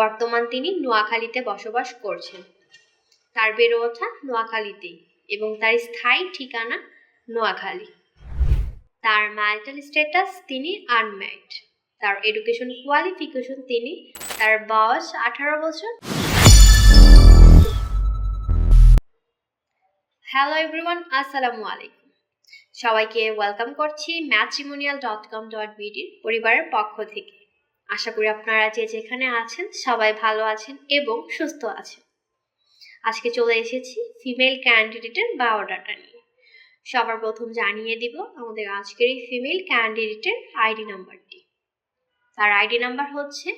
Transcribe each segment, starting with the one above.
বর্তমান তিনি নোয়াখালীতে বসবাস করছেন। তার বেড়ে ওঠা নোয়াখালীতেই এবং তার স্থায়ী ঠিকানা নোয়াখালী। তার ম্যারিটাল স্ট্যাটাস তিনি আনম্যারিড তার এডুকেশন কোয়ালিফিকেশন তিনি তার বয়স আঠারো বছর। হ্যালো এভরিওয়ান আসসালামু আলাইকুম। সবাইকে ওয়েলকাম করছি ম্যাট্রিমোনিয়াল ডট কম ডট বিডির পরিবারের পক্ষ থেকে। আশা করি আপনারা যে যেখানে আছেন সবাই ভালো আছেন এবং সুস্থ আছেন। আজকে চলে এসেছি ফিমেল ক্যান্ডিডেটের বায়োডাটা নিয়ে। সবার প্রথম জানিয়ে দিব আমাদের আজকের এই ফিমেল ক্যান্ডিডেটের আইডি নাম্বারটি। তার আইডি নাম্বার হচ্ছে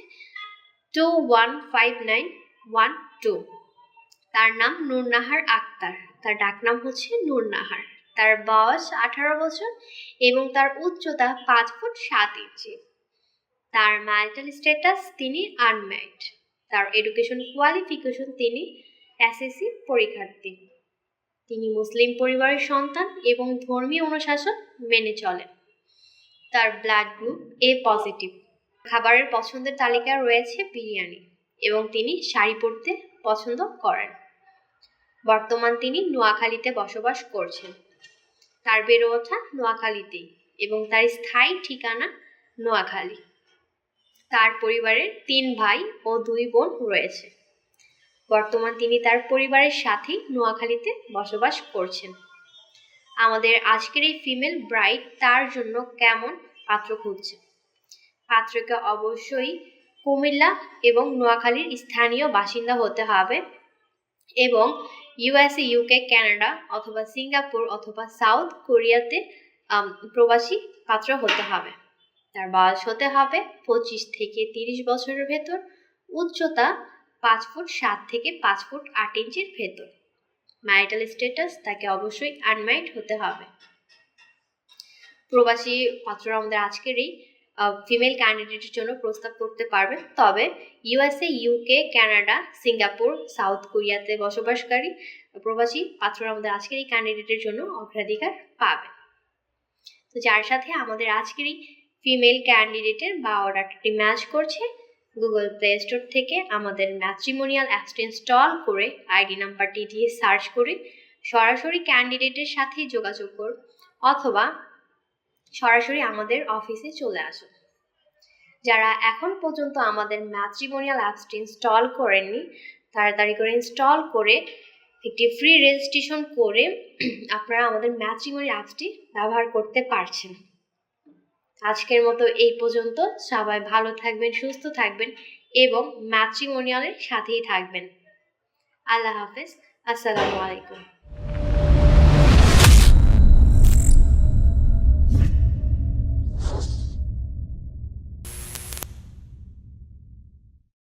two one five nine one two তার নাম নূরনাহার আক্তার। তার ডাকনাম হচ্ছে নূরনাহার। তার বয়স আঠারো বছর এবং তার উচ্চতা পাঁচ ফুট সাত ইঞ্চি। তার ম্যারিটাল স্ট্যাটাস তিনি আনম্যারিড তার এডুকেশন কোয়ালিফিকেশন তিনি এসএসসি পরীক্ষার্থী। তিনি মুসলিম পরিবারের সন্তান এবং ধর্মীয় অনুশাসন মেনে চলেন। তার ব্লাড গ্রুপ এ পজিটিভ খাবারের পছন্দের তালিকায় রয়েছে বিরিয়ানি এবং তিনি শাড়ি পরতে পছন্দ করেন। বর্তমান তিনি নোয়াখালীতে বসবাস করছেন। তার বেড়ে ওঠা নোয়াখালীতেই এবং তার স্থায়ী ঠিকানা নোয়াখালী। তার পরিবারের তিন ভাই ও দুই বোন রয়েছে। বর্তমান তিনি তার পরিবারের সাথেই নোয়াখালীতে বসবাস করছেন। আমাদের আজকের এই ফিমেল ব্রাইড তার জন্য কেমন পাত্র খুঁজছে? পাত্রকে অবশ্যই কুমিল্লা এবং নোয়াখালীর স্থানীয় বাসিন্দা হতে হবে এবং ইউএসএ, ইউকে, কানাডা অথবা সিঙ্গাপুর অথবা সাউথ কোরিয়াতে প্রবাসী পাত্র হতে হবে। তার বয়স হতে হবে পঁচিশ থেকে তিরিশ বছরের ভেতর। উচ্চতা পাঁচ ফুট সাত থেকে পাঁচ ফুট আট ইঞ্চির ভেতর। ম্যারিটাল স্ট্যাটাস তাকে অবশ্যই আনম্যারিড হতে হবে। প্রবাসী পাত্ররা আমাদের আজকের এই ফিমেল ক্যান্ডিডেটের জন্য প্রস্তাব করতে পারবেন তবে USA UK Canada Singapore South কোরিয়াতে বসবাসকারী প্রবাসী পাত্ররা আমাদের আজকের এই ক্যান্ডিডেটের জন্য অগ্রাধিকার পাবে। তো যার সাথে আমাদের আজকের এই ফিমেল ক্যান্ডিডেটের বা অর্ডারটি ম্যাচ করছে গুগল প্লে স্টোর থেকে আমাদের ম্যাট্রিমোনিয়াল অ্যাপসটি ইনস্টল করে আইডি নাম্বারটি দিয়ে সার্চ করে সরাসরি ক্যান্ডিডেটের সাথেই যোগাযোগ করুন অথবা সরাসরি আমাদের অফিসে চলে আসুন। যারা এখন পর্যন্ত আমাদের ম্যাট্রিমোনিয়াল অ্যাপসটি ইনস্টল করেননি, তাড়াতাড়ি করে ইনস্টল করে একটি ফ্রি রেজিস্ট্রেশন করে আপনারা আমাদের ম্যাট্রিমোনিয়াল অ্যাপসটি ব্যবহার করতে পারছেন। আজকের মতো এই পর্যন্ত। সবাই ভালো থাকবেন, সুস্থ থাকবেন এবং ম্যাট্রিমোনিয়ালের সাথেই থাকবেন। আল্লাহ হাফেজ। আসসালামু আলাইকুম।